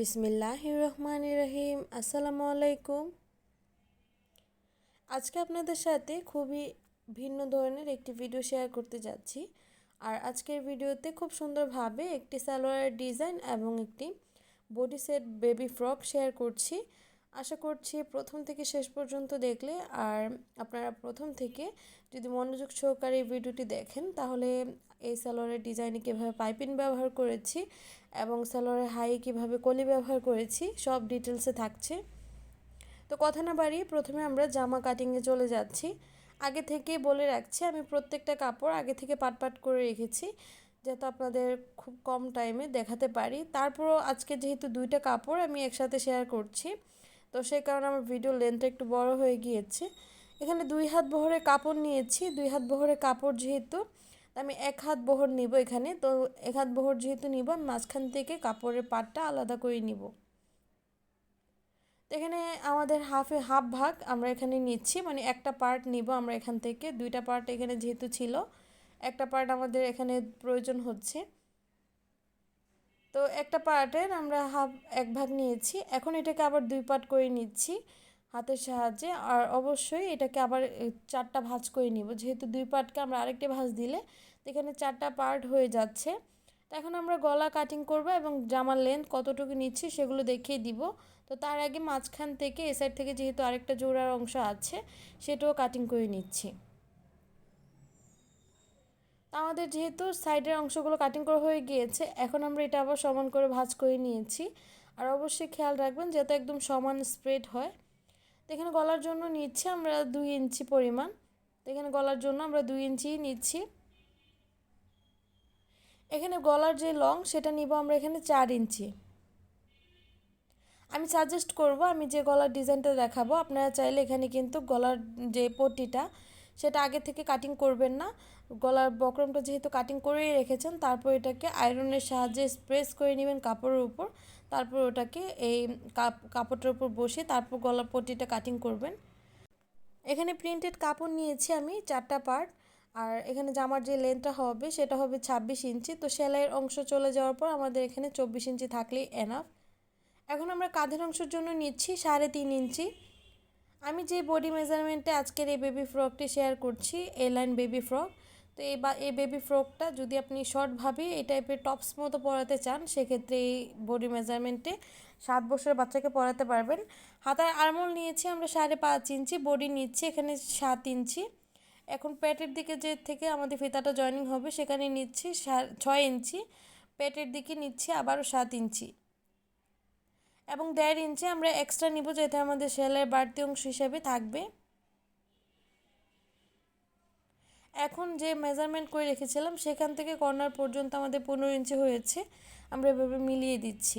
বিসমিল্লাহ রহমান রহিম আসসালামু আলাইকুম। আজকে আপনাদের সাথে খুবই ভিন্ন ধরনের একটি ভিডিও শেয়ার করতে যাচ্ছি। আর আজকের ভিডিওতে খুব সুন্দরভাবে একটি সালোয়ারের ডিজাইন এবং একটি body set baby frock share করছি। আশা করছি প্রথম থেকে শেষ পর্যন্ত দেখলে আর আপনারা প্রথম থেকে যদি মনোযোগ সহকারে এই ভিডিওটি দেখেন, তাহলে এই সালোয়ারের ডিজাইনে কীভাবে পাইপিন ব্যবহার করেছি এবং সালোয়ারের হাই কীভাবে কলি ব্যবহার করেছি, সব ডিটেলসে থাকছে। তো কথা না বাড়িয়ে প্রথমে আমরা জামা কাটিংয়ে চলে যাচ্ছি। আগে থেকে বলে রাখছি, আমি প্রত্যেকটা কাপড় আগে থেকে পাট পাট করে রেখেছি, যাতে আপনাদের খুব কম টাইমে দেখাতে পারি। তারপরও আজকে যেহেতু দুইটা কাপড় আমি একসাথে শেয়ার করছি, তো সেই কারণে আমার ভিডিও লেন্থটা একটু বড় হয়ে গিয়েছে। এখানে দুই হাত বহরে কাপড় নিয়েছি, দুই হাত বহরে কাপড় যেহেতু আমি এক হাত বহর নিব এখানে। তো এক হাত বহর যেহেতু নিব, আমি মাঝখান থেকে কাপড়ের পাটটা আলাদা করে নিব। তো এখানে আমাদের হাফে হাফ ভাগ আমরা এখানে নিচ্ছি মানে একটা পার্ট নিব আমরা এখান থেকে। দুইটা পার্ট এখানে যেহেতু ছিল, একটা পার্ট আমাদের এখানে প্রয়োজন হচ্ছে। তো একটা পার্টের আমরা হাফ এক ভাগ নিয়েছি। এখন এটাকে আবার দুই পার্ট করে নিচ্ছি। হাতের সাহায্যে। আর অবশ্যই এটাকে আবার চারটা ভাঁজ করে নিব। যেহেতু দুই পার্টকে আমরা আরেকটি ভাঁজ দিলে এখানে চারটা পার্ট হয়ে যাচ্ছে। তো এখন আমরা গলা কাটিং করব এবং জামার লেন্থ কতটুকু নিচ্ছি সেগুলো দেখিয়ে দিব। তো তার আগে মাঝখান থেকে এ সাইড থেকে যেহেতু আরেকটা জোড়ার অংশ আছে, সেটাও কাটিং করে নিচ্ছি। আমাদের যেহেতু সাইডের অংশগুলো কাটিং করা হয়ে গিয়েছে, এখন আমরা এটা আবার সমান করে ভাঁজ করে নিয়েছি। আর অবশ্যই খেয়াল রাখবেন, যাতে একদম সমান স্প্রেড হয়। এখানে গলার জন্য নিচ্ছি আমরা দুই ইঞ্চি পরিমাণ। তো এখানে গলার জন্য আমরা দুই ইঞ্চি নিচ্ছি। এখানে গলার যে লং, সেটা নিব আমরা এখানে চার ইঞ্চি। আমি সাজেস্ট করব, আমি যে গলার ডিজাইনটা দেখাবো, আপনারা চাইলে এখানে কিন্তু গলার যে পট্টিটা, সেটা আগে থেকে কাটিং করবেন না। গলার বক্রমটা যেহেতু কাটিং করেই রেখেছেন, তারপর এটাকে আয়রনের সাহায্যে স্প্রেস করে নেবেন কাপড়ের উপর। তারপর ওটাকে এই কাপড়টার উপর বসে তারপর গলার পট্টিটা কাটিং করবেন। এখানে প্রিন্টেড কাপড় নিয়েছি আমি চারটা পার্ট আর এখানে জামার যে লেন্থটা হবে সেটা হবে ছাব্বিশ ইঞ্চি। তো সেলাইয়ের অংশ চলে যাওয়ার পর আমাদের এখানে চব্বিশ ইঞ্চি থাকলেই এনাফ এখন আমরা কাঁধের অংশের জন্য নিচ্ছি সাড়ে তিন ইঞ্চি। আমি যে বডি মেজারমেন্টে আজকের এই বেবি ফ্রকটি শেয়ার করছি এ লাইন বেবি ফ্রক তো এই বা এই বেবি ফ্রকটা যদি আপনি শর্টভাবে এই টাইপের টপস মতো পরাতে চান, সেক্ষেত্রে এই বডি মেজারমেন্টে সাত বছরের বাচ্চাকে পরাতে পারবেন। হাতার আরমোল নিয়েছি আমরা সাড়ে পাঁচ ইঞ্চি বডি নিচ্ছি এখানে সাত ইঞ্চি। এখন পেটের দিকে যে থেকে আমাদের ফিতাটা জয়েনিং হবে, সেখানে নিচ্ছি ছয় ইঞ্চি। পেটের দিকে নিচ্ছি আবারও সাত ইঞ্চি। এবং দেড় ইঞ্চি আমরা এক্সট্রা নিব যেটা আমাদের সেলের বাড়তি অংশ হিসেবে থাকবে। এখন যে মেজারমেন্ট করে রেখেছিলাম, সেখান থেকে কর্নার পর্যন্ত আমাদের পনেরো ইঞ্চি হয়েছে। আমরা এভাবে মিলিয়ে দিচ্ছি।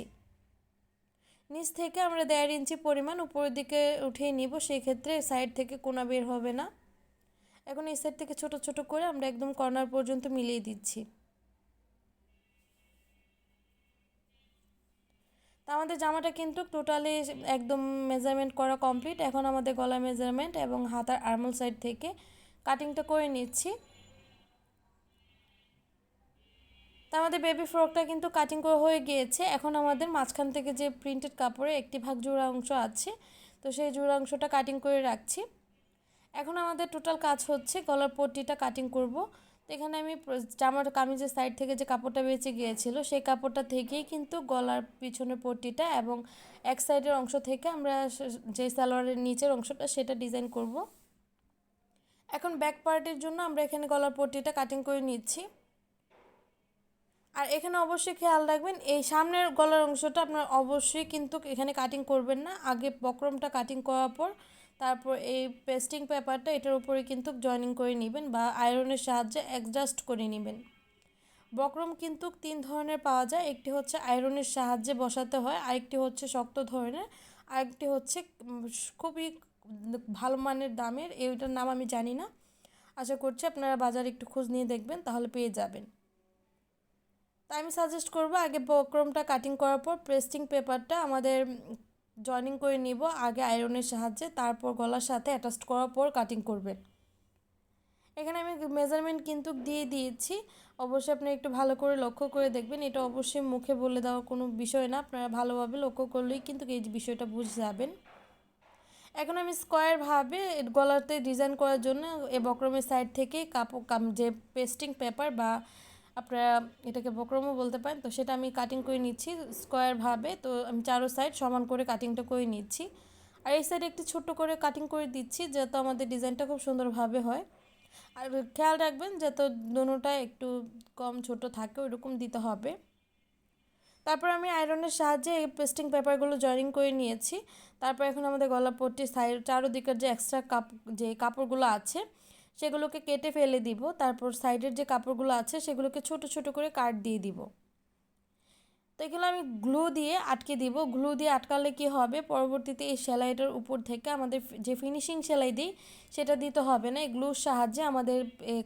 নিচ থেকে আমরা দেড় ইঞ্চি পরিমাণ উপরের দিকে উঠিয়ে নিব, সেক্ষেত্রে সাইড থেকে কোনা বের হবে না। এখন এই সাইড থেকে ছোট ছোট করে আমরা একদম কর্নার পর্যন্ত মিলিয়ে দিচ্ছি। তা আমাদের জামাটা কিন্তু টোটালি একদম মেজারমেন্ট করা কমপ্লিট এখন আমাদের গলা মেজারমেন্ট এবং হাতার আর্মল সাইড থেকে কাটিংটা করে নিচ্ছি। তা আমাদের বেবি ফ্রকটা কিন্তু কাটিং করা হয়ে গিয়েছে। এখন আমাদের মাঝখান থেকে যে প্রিন্টেড কাপড়ে একটি ভাগ জোড়া অংশ আছে, তো সেই জোড়া অংশটা কাটিং করে রাখছি। এখন আমাদের টোটাল কাজ হচ্ছে গলার পট্টিটা কাটিং করব। তো এখানে আমি জামার কামিজের সাইড থেকে যে কাপড়টা বেঁচে গিয়েছিল, সেই কাপড়টা থেকেই কিন্তু গলার পিছনের পট্টিটা এবং এক সাইডের অংশ থেকে আমরা যে সালোয়ারের নিচের অংশটা সেটা ডিজাইন করব। এখন ব্যাক পার্টের জন্য আমরা এখানে গলার পট্টিটা কাটিং করে নিচ্ছি। আর এখানে অবশ্যই খেয়াল রাখবেন, এই সামনের গলার অংশটা আপনার অবশ্যই কিন্তু এখানে কাটিং করবেন না। আগে বক্রমটা কাটিং করার পর তারপর এই পেস্টিং পেপারটা এটার উপরে কিন্তু জয়েনিং করে নেবেন বা আয়রনের সাহায্যে অ্যাডজাস্ট করে নেবেন। বক্রম কিন্তু তিন ধরনের পাওয়া যায়, একটি হচ্ছে আয়রনের সাহায্যে বসাতে হয়, আরেকটি হচ্ছে শক্ত ধরনের, আরেকটি হচ্ছে খুবই ভালো মানের দামের এইটার নাম আমি জানি না। আশা করছি আপনারা বাজারে একটু খোঁজ নিয়ে দেখবেন, তাহলে পেয়ে যাবেন। তাই আমি সাজেস্ট করব, আগে বক্রমটা কাটিং করার পর পেস্টিং পেপারটা আমাদের জয়েনিং করে নিব, আগে আয়রনের সাহায্যে, তারপর গলার সাথে অ্যাটাচ করার পর কাটিং করবেন। এখানে আমি মেজারমেন্ট কিন্তু দিয়ে দিয়েছি, অবশ্যই আপনি একটু ভালো করে লক্ষ্য করে দেখবেন, এটা অবশ্যই মুখে বলে দেওয়ার কোনো বিষয় না, আপনারা ভালোভাবে লক্ষ্য করলেই কিন্তু এই বিষয়টা বুঝে যাবেন। এখন আমি স্কোয়ারভাবে গলাতে ডিজাইন করার জন্য এ বক্রমের সাইড থেকে কাপড় কাম যে পেস্টিং পেপার বা আপনারা এটাকে বক্রমও বলতে পারেন, তো সেটা আমি কাটিং করে নিচ্ছি স্কোয়ারভাবে তো আমি চারো সাইড সমান করে কাটিংটা করে নিচ্ছি। আর এই সাইডে একটু ছোট্ট করে কাটিং করে দিচ্ছি যাতে আমাদের ডিজাইনটা খুব সুন্দরভাবে হয়। আর খেয়াল রাখবেন যাতে দোনোটা একটু কম ছোট থাকে, ওইরকম দিতে হবে। তারপর আমি আয়রনের সাহায্যে এই পেস্টিং পেপারগুলো জয়েনিং করে নিয়েছি। তারপর এখন আমাদের গলা পট্টি সাইড চারোদিকের যে এক্সট্রা কাপ যে কাপড়গুলো আছে, সেগুলোকে কেটে ফেলে দিব। তারপর সাইডের যে কাপড়গুলো আছে, সেগুলোকে ছোট ছোট করে কাট দিয়ে দিব। তো এগুলো আমি গ্লু দিয়ে আটকে দিব। গ্লু দিয়ে আটকালে কি হবে? পরবর্তীতে এই সেলাইটার উপর থেকে আমাদের যে ফিনিশিং সেলাই দিই, সেটা দিতে হবে না। এই গ্লুর সাহায্যে আমাদের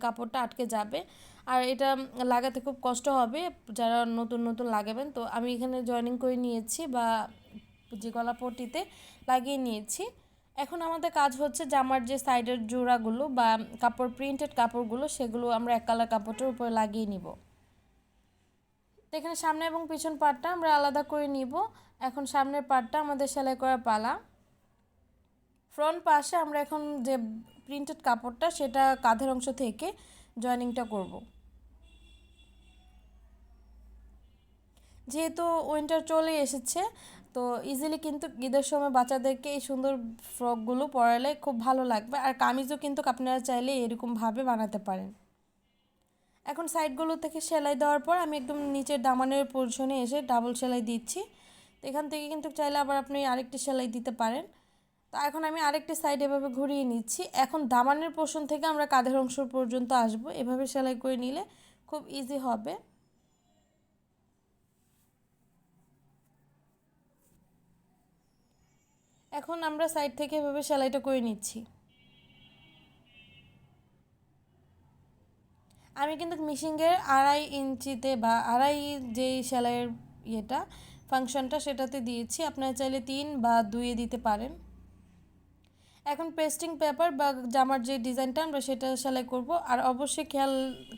কাপড়টা আটকে যাবে। আর এটা লাগাতে খুব কষ্ট হবে, যারা নতুন নতুন লাগাবেন। তো আমি এখানে জয়েনিং করে নিয়েছি বা যে গলা পট্টিতে লাগিয়ে নিয়েছি। এখন আমাদের কাজ হচ্ছে জামার যে সাইডের জোড়াগুলো বা কাপড় প্রিন্টেড কাপড়গুলো, সেগুলো আমরা এক কালার কাপড়টার উপরে লাগিয়ে নিব। এখানে সামনে এবং পিছন পাটটা আমরা আলাদা করে নিব। এখন সামনের পাটটা আমাদের সেলাই করা পালা। ফ্রন্ট পাশে আমরা এখন যে প্রিন্টেড কাপড়টা, সেটা কাঁধের অংশ থেকে জয়েনিংটা করব। যেহেতু উইন্টার চলে এসেছে, তো ইজিলি কিন্তু ঈদের সময় বাচ্চাদেরকে এই সুন্দর ফ্রকগুলো পরালে খুব ভালো লাগবে। আর কামিজও কিন্তু আপনারা চাইলে এরকমভাবে বানাতে পারেন। এখন সাইডগুলো থেকে সেলাই দেওয়ার পর আমি একদম নিচের দামানের পোর্শনে এসে ডাবল সেলাই দিচ্ছি। তো এখান থেকে কিন্তু চাইলে আবার আপনি আরেকটি সেলাই দিতে পারেন। তো এখন আমি আরেকটি সাইড এভাবে ঘুরিয়ে নিচ্ছি। এখন দামানের পোর্শন থেকে আমরা কাঁধের অংশ পর্যন্ত আসব। এভাবে সেলাই করে নিলে খুব ইজি হবে। এখন আমরা সাইড থেকে এভাবে সেলাইটা করে নিচ্ছি। আমি কিন্তু মিশিংয়ের আড়াই ইঞ্চিতে বা আড়াই যেই সেলাইয়ের ইয়েটা, ফাংশনটা সেটাতে দিয়েছি। আপনারা চাইলে তিন বা দুইয়ে দিতে পারেন। এখন পেস্টিং পেপার বা জামার যে ডিজাইনটা আমরা সেটা সেলাই করব। আর অবশ্যই খেয়াল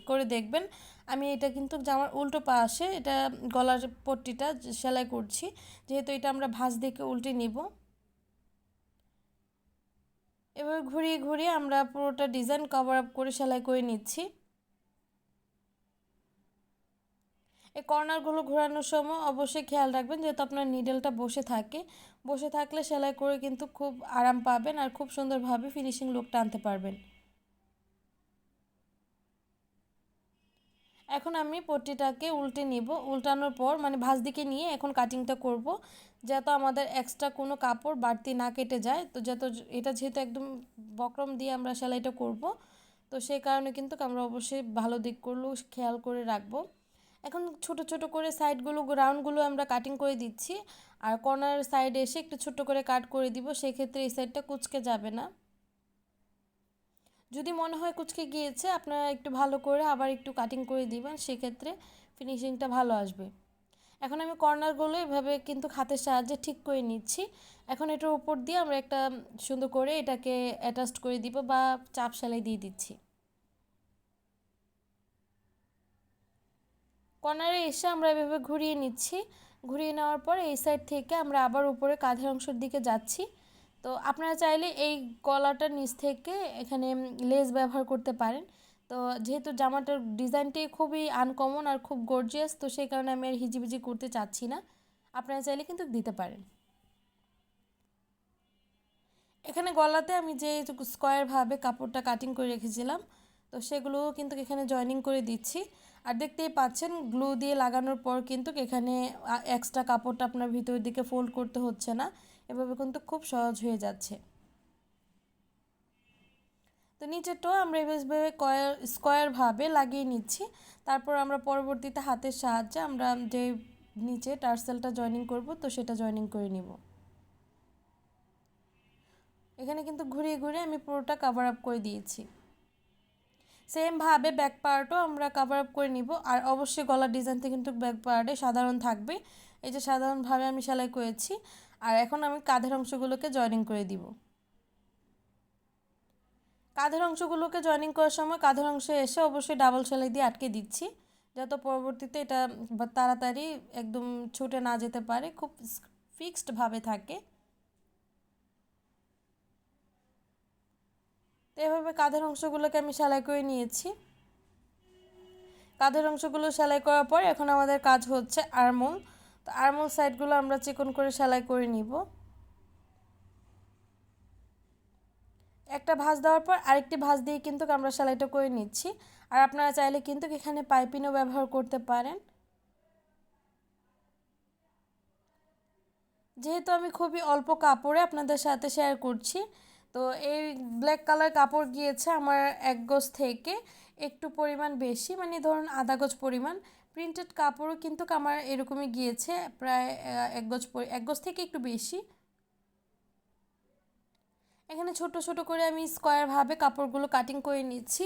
করে দেখবেন, আমি এটা কিন্তু জামার উল্টো পাশে, এটা গলার পট্টিটা সেলাই করছি। যেহেতু এটা আমরা ভাঁজ দেখে উল্টে নিব। এবার ঘুরিয়ে ঘুরিয়ে আমরা পুরোটা ডিজাইন কভার আপ করে সেলাই করে নিচ্ছি। এই কর্নারগুলো ঘোরানোর সময় অবশ্যই খেয়াল রাখবেন যেহেতু আপনার নিডেলটা বসে থাকে। বসে থাকলে সেলাই করে কিন্তু খুব আরাম পাবেন আর খুব সুন্দরভাবে ফিনিশিং লুকটা আনতে পারবেন। এখন আমি পট্টিটাকে উল্টে নিব। উল্টানোর পর মানে ভাঁজ দিকে নিয়ে এখন কাটিংটা করব। যাতে আমাদের এক্সট্রা কোনো কাপড় বাড়তি না কেটে যায়। তো যত এটা যেহেতু একদম বক্রম দিয়ে আমরা সেলাইটা করব, তো সেই কারণে কিন্তু আমরা অবশ্যই ভালো দিক করলেও খেয়াল করে রাখব। এখন ছোট ছোট করে সাইডগুলো রাউন্ডগুলো আমরা কাটিং করে দিচ্ছি। আর কর্নার সাইডে এসে একটু ছোট করে কাট করে দিব, সেক্ষেত্রে এই সাইডটা কুচকে যাবে না। যদি মনে হয় কুচকে গিয়েছে, আপনারা একটু ভালো করে আবার একটু কাটিং করে দিবেন, সেক্ষেত্রে ফিনিশিংটা ভালো আসবে। এখন আমি কর্নারগুলো এভাবে কিন্তু হাতের সাহায্যে ঠিক করে নিচ্ছি। এখন এটার উপর দিয়ে আমরা একটা সুন্দর করে এটাকে অ্যাটাচ করে দিব বা চাপ সেলাই দিয়ে দিচ্ছি। কর্নারে এসে আমরা এভাবে ঘুরিয়ে নিচ্ছি। ঘুরিয়ে নেওয়ার পর এই সাইড থেকে আমরা আবার উপরে কাঁধের অংশের দিকে যাচ্ছি। তো আপনারা চাইলে এই গলাটার নিচ থেকে এখানে লেস ব্যবহার করতে পারেন। তো যেহেতু জামাটার ডিজাইনটি খুবই আনকমন আর খুব গর্জিয়াস তো সেই কারণে আমি আর হিজিবিজি করতে চাচ্ছি না। আপনারা চাইলে কিন্তু দিতে পারেন। এখানে গলাতে আমি যে স্কোয়ারভাবে কাপড়টা কাটিং করে রেখেছিলাম, তো সেগুলো কিন্তু এখানে জয়েনিং করে দিচ্ছি। আর দেখতেই পাচ্ছেন গ্লু দিয়ে লাগানোর পর কিন্তু এখানে এক্সট্রা কাপড়টা আপনার ভিতরের দিকে ফোল্ড করতে হচ্ছে না। এভাবে কিন্তু খুব সহজ হয়ে যাচ্ছে। তো নিচেরটাও আমরা এভাবে কয়ার স্কোয়ারভাবে লাগিয়ে নিচ্ছি। তারপর আমরা পরবর্তীতে হাতের সাহায্যে আমরা যে নিচে টার্সেলটা জয়েনিং করব, তো সেটা জয়েনিং করে নিব। এখানে কিন্তু ঘুরিয়ে ঘুরিয়ে আমি পুরোটা কাভার আপ করে দিয়েছি। সেমভাবে ব্যাক পার্টও আমরা কাভার আপ করে নিব। আর অবশ্যই গলার ডিজাইনতে কিন্তু ব্যাক পার্টে সাধারণ থাকবে। এই যে সাধারণভাবে আমি সেলাই করেছি। আর এখন আমি কাঁধের অংশগুলোকে জয়েনিং করে দিব। কাঁধের অংশগুলোকে জয়েনিং করার সময় কাঁধের অংশে এসে অবশ্যই ডাবল সেলাই দিয়ে আটকে দিচ্ছি। যাতে পরবর্তীতে এটা তাড়াতাড়ি একদম ছুটে না যেতে পারে, খুব ফিক্সডভাবে থাকে। তো এভাবে কাঁধের অংশগুলোকে আমি সেলাই করে নিয়েছি। কাঁধের অংশগুলো সেলাই করার পর এখন আমাদের কাজ হচ্ছে আরমোল। তো আরমোল সাইডগুলো আমরা চিকন করে সেলাই করে নিব। একটা ভাঁজ দেওয়ার পর আরেকটি ভাঁজ দিয়ে কিন্তু আমরা সেলাইটা করে নিচ্ছি। আর আপনারা চাইলে কিন্তু এখানে পাইপিনও ব্যবহার করতে পারেন। যেহেতু আমি খুবই অল্প কাপড়ে আপনাদের সাথে শেয়ার করছি, তো এই ব্ল্যাক কালার কাপড় গিয়েছে আমার এক গজ থেকে একটু পরিমাণ বেশি মানে ধরুন আধা গজ পরিমাণ। প্রিন্টেড কাপড়ও কিন্তু আমার এরকমই গিয়েছে, প্রায় এক গজ এক গজ থেকে একটু বেশি। এখানে ছোট ছোট করে আমি স্কোয়ারভাবে কাপড়গুলো কাটিং করে নিচ্ছি।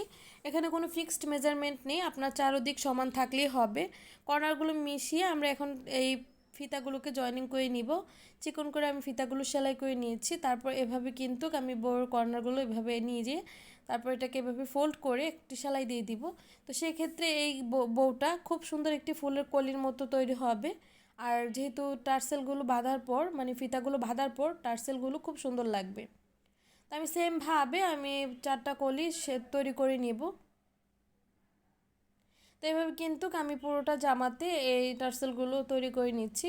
এখানে কোনো ফিক্সড মেজারমেন্ট নেই, আপনার চারোদিক সমান থাকলেই হবে। কর্নারগুলো মিশিয়ে আমরা এখন এই ফিতাগুলোকে জয়েনিং করে নিব। চিকন করে আমি ফিতাগুলো সেলাই করে নিয়েছি, তারপর এভাবে কিন্তু আমি বড় কর্নারগুলো এভাবে নিয়ে যেয়ে তারপর এটাকে এভাবে ফোল্ড করে একটি সেলাই দিয়ে দিব। তো সেই ক্ষেত্রে এই বউটা খুব সুন্দর একটি ফুলের কলির মতো তৈরি হবে। আর যেহেতু টার্সেলগুলো বাঁধার পর মানে ফিতাগুলো বাঁধার পর, টার্সেলগুলো খুব সুন্দর লাগবে। আমি সেমভাবে আমি চারটা কলি সে তৈরি করে নিব। তো এভাবে কিন্তু আমি পুরোটা জামাতে এই টার্সেলগুলো তৈরি করে নিচ্ছি।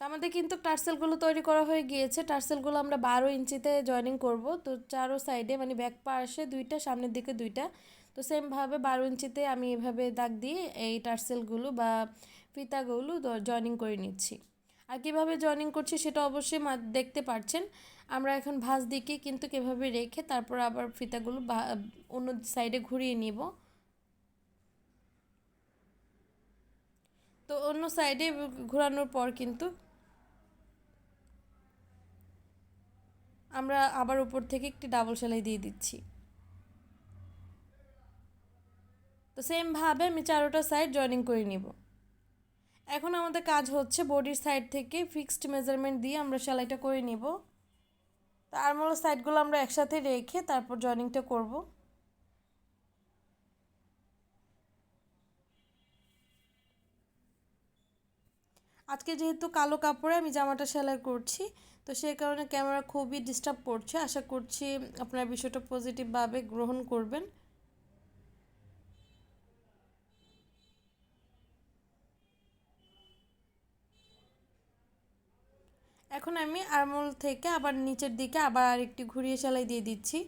তো আমাদের কিন্তু টার্সেলগুলো তৈরি করা হয়ে গিয়েছে। টার্সেলগুলো আমরা বারো ইঞ্চিতে জয়েনিং করব। তো চারো সাইডে মানে ব্যাক পাশে দুইটা, সামনের দিকে দুইটা। তো সেমভাবে বারো ইঞ্চিতে আমি এভাবে দাগ দিয়ে এই টার্সেলগুলো বা ফিতাগুলো জয়েনিং করে নিচ্ছি। আর কীভাবে জয়েনিং করছি সেটা অবশ্যই দেখতে পারছেন। আমরা এখন ভাঁজ দিকে কিন্তু কীভাবে রেখে তারপর আবার ফিতাগুলো অন্য সাইডে ঘুরিয়ে নিব। তো অন্য সাইডে ঘোরানোর পর কিন্তু আমরা আবার উপর থেকে একটি ডাবল সেলাই দিয়ে দিচ্ছি। তো সেমভাবে আমি চারোটা সাইড জয়েনিং করে নিব। এখন আমাদের কাজ হচ্ছে বডির সাইড থেকে ফিক্সড মেজারমেন্ট দিয়ে আমরা সেলাইটা করে নিব। তো আরমোল সাইডগুলো আমরা একসাথে রেখে তারপর জয়েনিংটা করব। আজকে যেহেতু কালো কাপড়ে আমি জামাটা সেলাই করছি, তো সেই কারণে ক্যামেরা খুবই ডিস্টার্ব করছে। আশা করছি আপনারা বিষয়টা পজিটিভভাবে গ্রহণ করবেন। এখন আমি আরমোল থেকে আবার নিচের দিকে আবার আরেকটি ঘুরিয়ে সেলাই দিয়ে দিচ্ছি।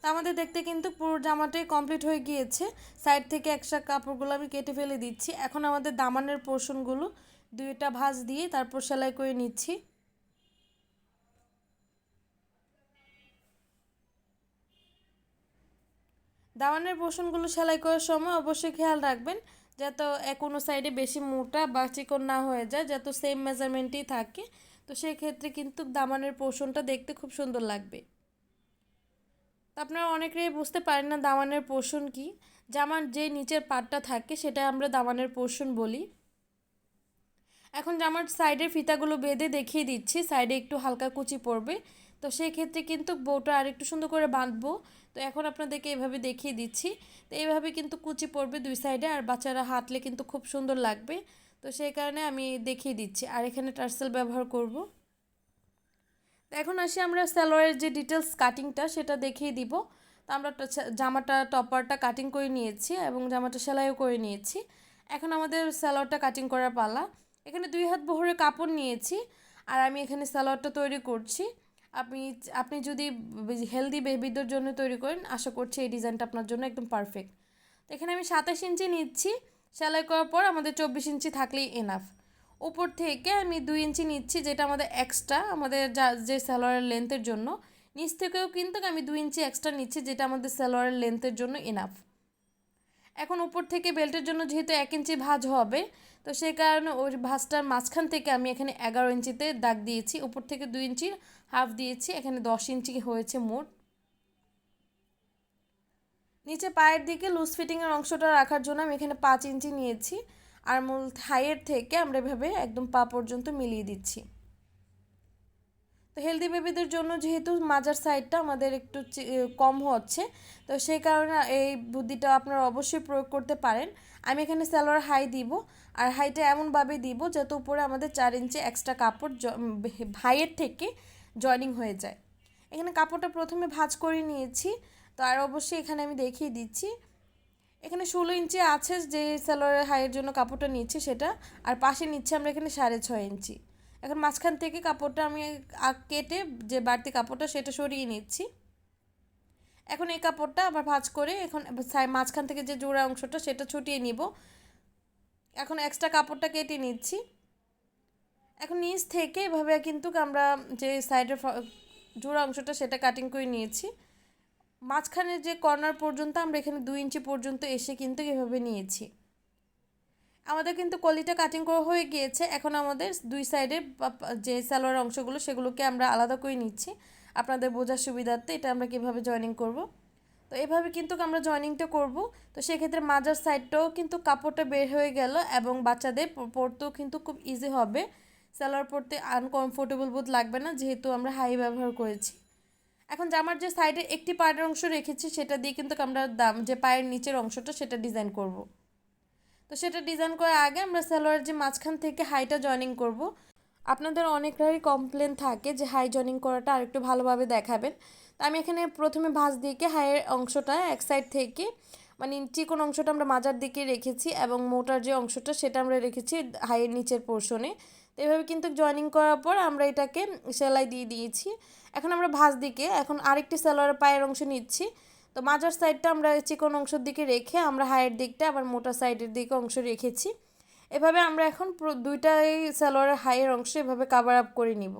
তা আমাদের দেখতে কিন্তু পুরো জামাটাই কমপ্লিট হয়ে গিয়েছে। সাইড থেকে একশা কাপড়গুলো আমি কেটে ফেলে দিচ্ছি। এখন আমাদের দামানের পোর্শনগুলো দুইটা ভাঁজ দিয়ে তারপর সেলাই করে নিচ্ছি। দামানের পোর্শনগুলো সেলাই করার সময় অবশ্যই খেয়াল রাখবেন। যাতে কোনো সাইডে বেশি মোটা বা চিকন না হয়ে যায়, যাতে সেম মেজারমেন্টই থাকে। তো সেক্ষেত্রে কিন্তু দামানের পোর্শনটা দেখতে খুব সুন্দর লাগবে। তো আপনারা অনেকেই বুঝতে পারেন না দামানের পোর্শন কি। জামার যে নিচের পাটটা থাকে, সেটা আমরা দামানের পোর্শন বলি। এখন জামার সাইডের ফিতাগুলো বেঁধে দেখিয়ে দিচ্ছি সাইডে একটু হালকা কুচি পড়বে। তো সেই ক্ষেত্রে কিন্তু বউটা আরেকটু সুন্দর করে বাঁধবো। তো এখন আপনাদেরকে এভাবে দেখিয়ে দিচ্ছি। তো এইভাবে কিন্তু কুচি পড়বে দুই সাইডে আর বাচ্চারা হাঁটলে কিন্তু খুব সুন্দর লাগবে। তো সেই কারণে আমি দেখিয়ে দিচ্ছি। আর এখানে টার্সেল ব্যবহার করব। তো এখন আসি আমরা স্যালোয়ারের যে ডিটেলস কাটিংটা, সেটা দেখিয়ে দিব। তো আমরা জামাটা, টপারটা কাটিং করে নিয়েছি এবং জামাটা সেলাইও করে নিয়েছি। এখন আমাদের স্যালোয়ারটা কাটিং করার পালা। এখানে দুই হাত বহরের কাপড় নিয়েছি। আর আমি এখানে স্যালোয়ারটা তৈরি করছি। আপনি আপনি যদি হেলদি বেবিদের জন্য তৈরি করেন, আশা করছি এই ডিজাইনটা আপনার জন্য একদম পারফেক্ট তো এখানে আমি সাতাশ ইঞ্চি নিচ্ছি। সেলাই করার পর আমাদের চব্বিশ ইঞ্চি থাকলেই এনাফ উপর থেকে আমি দুই ইঞ্চি নিচ্ছি, যেটা আমাদের এক্সট্রা আমাদের যা, যে সালোয়ারের লেন্থের জন্য। নিচ থেকেও কিন্তু আমি দুই ইঞ্চি এক্সট্রা নিচ্ছি, যেটা আমাদের সালোয়ারের লেন্থের জন্য এনাফ এখন উপর থেকে বেল্টের জন্য যেহেতু এক ইঞ্চি ভাজ হবে, তো সেই কারণে ওই ভাঁজটার মাঝখান থেকে আমি এখানে এগারো ইঞ্চিতে দাগ দিয়েছি, উপর থেকে দুই ইঞ্চি হাফ দিয়েছি, এখানে দশ ইঞ্চি হয়েছে মোট। নিচে পায়ের দিকে লুজ ফিটিংয়ের অংশটা রাখার জন্য আমি এখানে পাঁচ ইঞ্চি নিয়েছি, আর মূল থাইয়ের থেকে আমরা এভাবে একদম পা পর্যন্ত মিলিয়ে দিচ্ছি। তো হেলদি বেবিদের জন্য যেহেতু মাজার সাইডটা আমাদের একটু কম হচ্ছে, তো সেই কারণে এই বুদ্ধিটা আপনারা অবশ্যই প্রয়োগ করতে পারেন। আমি এখানে সালোয়ার হাই দিব, আর হাইটা এমনভাবে দিব যাতে উপরে আমাদের চার ইঞ্চি এক্সট্রা কাপড় হাইয়ের থেকে জয়নিং হয়ে যায়। এখানে কাপড়টা প্রথমে ভাজ করে নিয়েছি, তো আর অবশ্যই এখানে আমি দেখিয়ে দিচ্ছি। এখানে ষোলো ইঞ্চি আছে যে সালোয়ারের হাইয়ের জন্য কাপড়টা নিচ্ছি সেটা, আর পাশে নিচ্ছে আমরা এখানে সাড়ে ছয় ইঞ্চি এখন মাঝখান থেকে কাপড়টা আমি কেটে যে বাড়তি কাপড়টা সেটা সরিয়ে নিচ্ছি। এখন এই কাপড়টা আবার ভাঁজ করে এখন মাঝখান থেকে যে জোড়া অংশটা সেটা ছুটিয়ে নিব। এখন এক্সট্রা কাপড়টা কেটে নিচ্ছি। এখন নিচ থেকে এভাবে কিন্তু আমরা যে সাইডের জোড়া অংশটা সেটা কাটিং করে নিয়েছি। মাঝখানে যে কর্নার পর্যন্ত আমরা এখানে দুই ইঞ্চি পর্যন্ত এসে কিন্তু এভাবে নিয়েছি। আমাদের কিন্তু কলিটা কাটিং করা হয়ে গিয়েছে। এখন আমাদের দুই সাইডের যে সালোয়ার অংশগুলো সেগুলোকে আমরা আলাদা করে নিচ্ছি। আপনাদের বোঝার সুবিধার্থে এটা আমরা কীভাবে জয়েনিং করব। তো এভাবে কিন্তু আমরা জয়েনিংটা করব। তো সেক্ষেত্রে মাজার সাইডটাও কিন্তু কাপড়টা বের হয়ে গেল এবং বাচ্চাদের পরতেও কিন্তু খুব ইজি হবে। সালোয়ার পরতে আনকমফোর্টেবল বোধ লাগবে না, যেহেতু আমরা হাই ব্যবহার করেছি। এখন জামার যে সাইডে একটি পায়ের অংশ রেখেছি, সেটা দিয়ে কিন্তু আমরা দাম, যে পায়ের নিচের অংশটা, সেটা ডিজাইন করব। তো সেটা ডিজাইন করার আগে আমরা সালোয়ার যে মাঝখান থেকে হাইটা জয়েনিং করব। আপনাদের অনেকটারই কমপ্লেন থাকে যে হাই জয়েনিং করাটা আরেকটু ভালোভাবে দেখাবেন। তো আমি এখানে প্রথমে ভাঁজ দিকে হাইয়ের অংশটা এক সাইড থেকে মানে চিকন অংশটা আমরা মাজার দিকে রেখেছি এবং মোটার যে অংশটা সেটা আমরা রেখেছি হাইয়ের নিচের পোর্শনে তো এভাবে কিন্তু জয়েনিং করার পর আমরা এটাকে সেলাই দিয়ে দিয়েছি। এখন আমরা ভাঁজ দিকে, এখন আরেকটি সালোয়ারের পায়ের অংশ নিচ্ছি। তো মাজার সাইডটা আমরা চিকন অংশের দিকে রেখে আমরা হাইয়ের দিকটা আবার মোটা সাইডের দিকে অংশ রেখেছি। এভাবে আমরা এখন দুইটাই সালোয়ারের হাইয়ের অংশ এভাবে কাভার আপ করে নিব।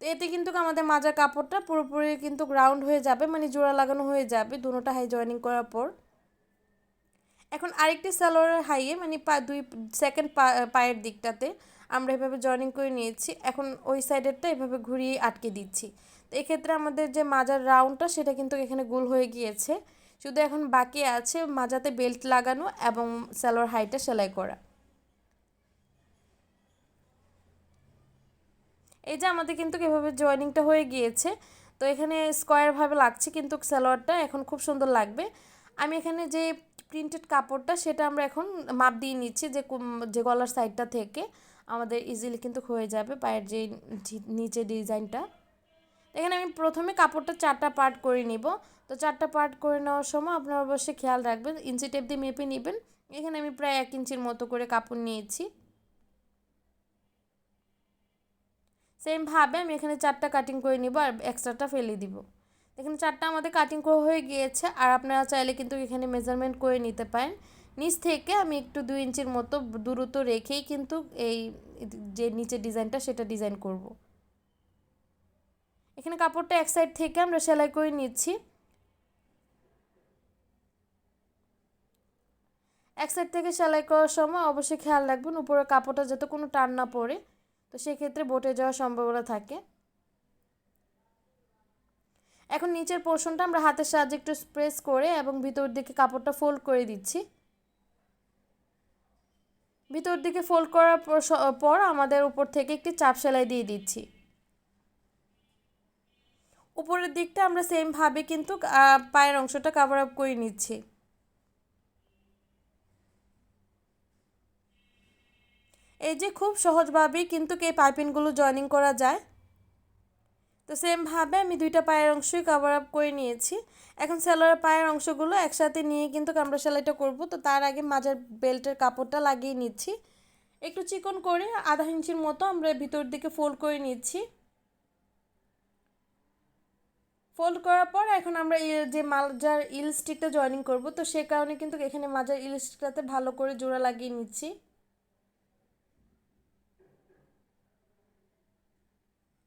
তো এতে কিন্তু আমাদের মাজার কাপড়টা পুরোপুরি কিন্তু গ্রাউন্ড হয়ে যাবে মানে জোড়া লাগানো হয়ে যাবে দুটোটা হাই জয়েনিং করার পর। এখন আরেকটি সালোয়ারের হাইয়ে মানে পা, দুই সেকেন্ড পা, পায়ের দিকটাতে আমরা এভাবে জয়েনিং করে নিয়েছি। এখন ওই সাইডেরটা এভাবে ঘুরিয়ে আটকে দিচ্ছি। এক্ষেত্রে আমাদের যে মাজার রাউন্ডটা, সেটা কিন্তু এখানে গোল হয়ে গিয়েছে। শুধু এখন বাকি আছে মাজাতে বেল্ট লাগানো এবং সালোয়ার হাইটা সেলাই করা। এই যে আমাদের কিন্তু এভাবে জয়েনিংটা হয়ে গিয়েছে। তো এখানে স্কোয়ারভাবে লাগছে কিন্তু সালোয়ারটা, এখন খুব সুন্দর লাগবে। আমি এখানে যে প্রিন্টেড কাপড়টা, সেটা আমরা এখন মাপ দিয়ে নিচ্ছি যে যে গলার সাইডটা থেকে। আমাদের ইজিলি কিন্তু হয়ে যাবে পায়ের যে নিচে ডিজাইনটা। এখানে আমি প্রথমে কাপড়টা চারটা পার্ট করে নিব। তো চারটা পার্ট করে নেওয়ার সময় আপনারা অবশ্যই খেয়াল রাখবেন, ইঞ্চি টেপ দিয়ে মেপে নেবেন। এখানে আমি প্রায় এক ইঞ্চির মতো করে কাপড় নিয়েছি। সেমভাবে আমি এখানে চারটা কাটিং করে নিব আর এক্সট্রাটা ফেলে দিব। এখানে চারটা আমাদের কাটিং করা হয়ে গিয়েছে আর আপনারা চাইলে কিন্তু এখানে মেজারমেন্ট করে নিতে পারেন। নিচ থেকে আমি একটু দুই ইঞ্চির মতো দূরত্ব রেখেই কিন্তু এই যে নিচের ডিজাইনটা সেটা ডিজাইন করব। এখানে কাপড়টা এক সাইড থেকে আমরা সেলাই করে নিচ্ছি। এক সাইড থেকে সেলাই করার সময় অবশ্যই খেয়াল রাখবেন, উপরে কাপড়টা যাতে কোনো টান না পড়ে, তো সেক্ষেত্রে বটে যাওয়ার সম্ভাবনা থাকে। এখন নিচের পোর্শনটা আমরা হাতের সাহায্যে একটু স্প্রেস করে এবং ভিতর দিকে কাপড়টা ফোল্ড করে দিচ্ছি। ভিতর দিকে ফোল্ড করার পর আমাদের উপর থেকে একটি চাপ সেলাই দিয়ে দিচ্ছি। উপরের দিকটা আমরা সেমভাবে কিন্তু পায়ের অংশটা কাভার আপ করে নিচ্ছি। এই যে খুব সহজভাবেই কিন্তু এই পাইপিংগুলো জয়েনিং করা যায়। তো সেমভাবে আমি দুইটা পায়ের অংশই কাভার আপ করে নিয়েছি। এখন সেলোয়ার পায়ের অংশগুলো একসাথে নিয়ে কিন্তু কামড়া সেলাইটা করব। তো তার আগে মাঝের বেল্টের কাপড়টা লাগিয়ে নিচ্ছি। একটু চিকন করে আধা ইঞ্চির মতো আমরা ভিতর দিকে ফোল্ড করে নিচ্ছি। ফোল্ড করার পর এখন আমরা যে মাজার ইল স্টিকটা জয়েনিং করব, তো সে কারণে কিন্তু এখানে মাজার ইল স্টিকটাতে ভালো করে জোড়া লাগিয়ে নিচ্ছি।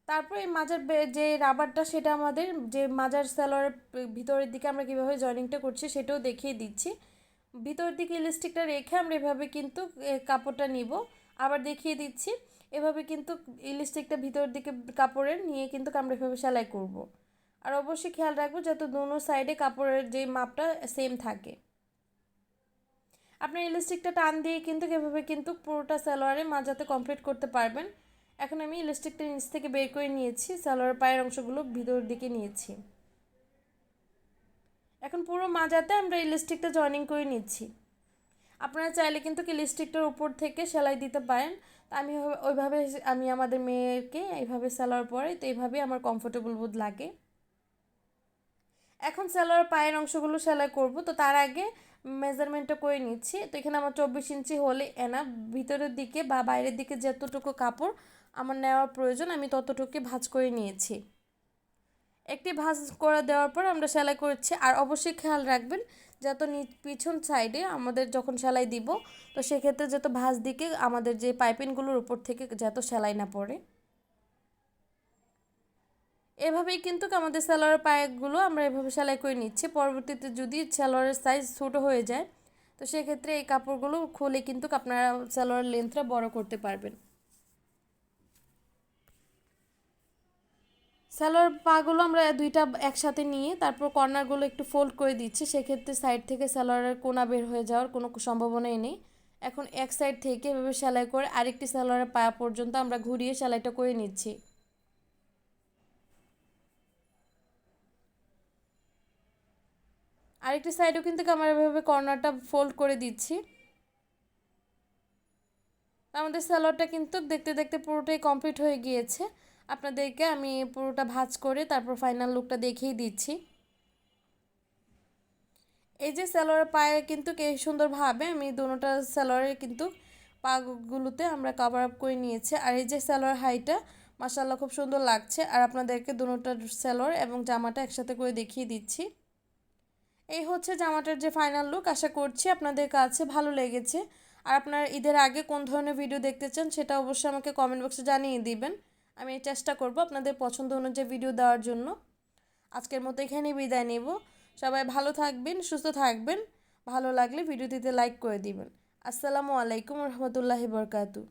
তারপর এই মাজার যে রাবারটা সেটা আমাদের, যে মাজার সালোয়ারের ভিতরের দিকে আমরা কীভাবে জয়েনিংটা করছি সেটাও দেখিয়ে দিচ্ছি। ভিতরের দিকে ইলাস্টিকটা রেখে আমরা এভাবে কিন্তু কাপড়টা নিব। আবার দেখিয়ে দিচ্ছি, এভাবে কিন্তু ইলাস্টিকটা ভিতরের দিকে কাপড়ের নিয়ে কিন্তু আমরা এভাবে সেলাই করব। আর অবশ্যই খেয়াল রাখব যাতে দুনো সাইডে কাপড়ের যে মাপটা সেম থাকে। আপনার ইলাস্টিকটা টান দিয়ে কিন্তু এভাবে কিন্তু পুরোটা সালোয়ারে মাজাতে কমপ্লিট করতে পারবেন। এখন আমি ইলাস্টিকটা নিচ থেকে বের করে নিয়েছি, সালোয়ার পায়ের অংশগুলো ভিতর দিকে নিয়েছি। এখন পুরো মাজাতে আমরা ইলাস্টিকটা জয়েনিং করে নিচ্ছি। আপনারা চাইলে কিন্তু ইলাস্টিকটার উপর থেকে সেলাই দিতে পারেন। তা আমি ওইভাবে, আমি আমাদের মেয়েকে এইভাবে সেলার পরে, তো এইভাবেই আমার কমফোর্টেবল বোধ লাগে। এখন সেলার পায়ের অংশগুলো সেলাই করব, তো তার আগে মেজারমেন্টটা করে নিচ্ছি। তো এখানে আমার চব্বিশ ইঞ্চি হলে এনা ভিতরের দিকে বা বাইরের দিকে যতটুকু কাপড় আমার নেওয়ার প্রয়োজন, আমি ততটুকু ভাঁজ করে নিয়েছি। একটি ভাঁজ করে দেওয়ার পর আমরা সেলাই করছি, আর অবশ্যই খেয়াল রাখবেন, যত পিছন সাইডে আমাদের যখন সেলাই দিব, তো সেক্ষেত্রে যত ভাঁজ দিকে আমাদের যে পাইপিংগুলোর উপর থেকে যত সেলাই না পড়ে। এভাবেই কিন্তু আমাদের স্যালোয়ারের পায়েগুলো আমরা এভাবে সেলাই করে নিচ্ছি। পরবর্তীতে যদি স্যালোয়ারের সাইজ ছোটো হয়ে যায়, তো সেক্ষেত্রে এই কাপড়গুলো খুলে কিন্তু আপনারা স্যালোয়ারের লেন্থটা বড় করতে পারবেন। স্যালোয়ার পাগুলো আমরা দুইটা একসাথে নিয়ে তারপর কর্নারগুলো একটু ফোল্ড করে দিচ্ছি। সেক্ষেত্রে সাইড থেকে স্যালোয়ারের কোনা বের হয়ে যাওয়ার কোনো সম্ভাবনাই নেই। এখন এক সাইড থেকে এভাবে সেলাই করে আরেকটি স্যালোয়ারের পায়া পর্যন্ত আমরা ঘুরিয়ে সেলাইটা করে নিচ্ছি। আরেকটি সাইডও কিন্তু আমরা এভাবে কর্নারটা ফোল্ড করে দিচ্ছি। আমাদের স্যালোয়ারটা কিন্তু দেখতে দেখতে পুরোটাই কমপ্লিট হয়ে গিয়েছে। আপনাদেরকে আমি পুরোটা ভাজ করে তারপর ফাইনাল লুকটা দেখিয়ে দিচ্ছি। এই যে স্যালোয়ার পায়ে কিন্তু কে সুন্দরভাবে আমি দুটোটা স্যালোয়ারের কিন্তু পাগুলোতে আমরা কভার আপ করে নিয়েছি। আর এই যে স্যালোয়ার হাইটা মাসাল্লাহ খুব সুন্দর লাগছে। আর আপনাদেরকে দুটোটা স্যালোয়ার এবং জামাটা একসাথে করে দেখিয়ে দিচ্ছি। এই হচ্ছে জামাটার যে ফাইনাল লুক আশা করছি আপনাদের কাছে ভালো লেগেছে। আর আপনার ঈদের আগে কোন ধরনের ভিডিও দেখতে চান সেটা অবশ্যই আমাকে কমেন্ট বক্সে জানিয়ে দিবেন। আমি চেষ্টা করব আপনাদের পছন্দ অনুযায়ী ভিডিও দেওয়ার জন্য। আজকের মতো এখানেই বিদায় নেব। সবাই ভালো থাকবেন, সুস্থ থাকবেন। ভালো লাগলে ভিডিওটিতে লাইক করে দিবেন। আসসালামু আলাইকুম রহমতুল্লাহি বরকাতু